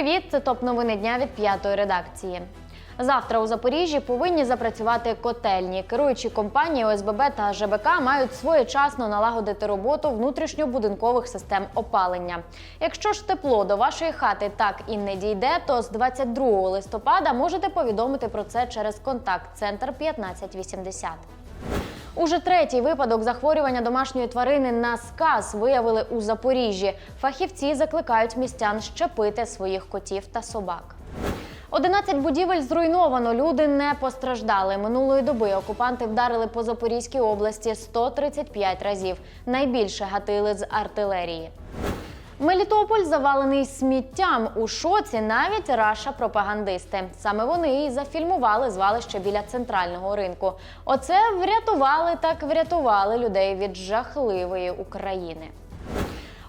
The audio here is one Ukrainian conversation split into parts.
Привіт! Це топ новини дня від п'ятої редакції. Завтра у Запоріжжі повинні запрацювати котельні. Керуючі компанії ОСББ та ЖБК мають своєчасно налагодити роботу внутрішньобудинкових систем опалення. Якщо ж тепло до вашої хати так і не дійде, то з 22 листопада можете повідомити про це через контакт-центр 1580. Уже третій випадок захворювання домашньої тварини на сказ виявили у Запоріжжі. Фахівці закликають містян щепити своїх котів та собак. 11 будівель зруйновано. Люди не постраждали. Минулої доби окупанти вдарили по Запорізькій області 135 разів. Найбільше гатили з артилерії. Мелітополь завалений сміттям у шоці навіть раша пропагандисти. Саме вони і зафільмували звалище біля центрального ринку. Оце врятували так врятували людей від жахливої України.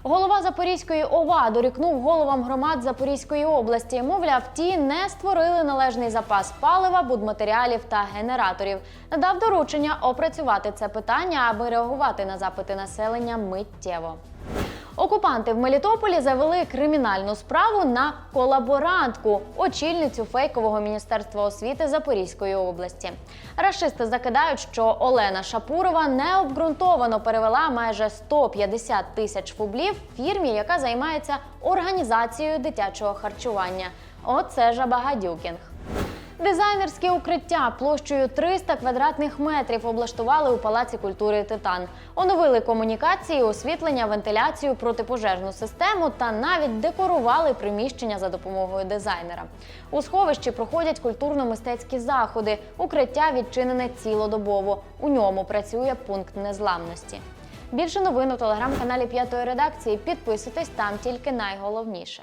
Голова Запорізької ОВА дорікнув головам громад Запорізької області. Мовляв, ті не створили належний запас палива, будматеріалів та генераторів. Дав доручення опрацювати це питання, аби реагувати на запити населення миттєво. Окупанти в Мелітополі завели кримінальну справу на колаборантку, очільницю фейкового міністерства освіти Запорізької області. Рашисти закидають, що Олена Шапурова необґрунтовано перевела майже 150 тисяч фублів фірмі, яка займається організацією дитячого харчування. Оце жабагадюкінг. Дизайнерське укриття площею 300 квадратних метрів облаштували у Палаці культури Титан. Оновили комунікації, освітлення, вентиляцію, протипожежну систему та навіть декорували приміщення за допомогою дизайнера. У сховищі проходять культурно-мистецькі заходи. Укриття відчинене цілодобово. У ньому працює пункт незламності. Більше новин у телеграм-каналі П'ятої редакції. Підписуйтесь там тільки найголовніше.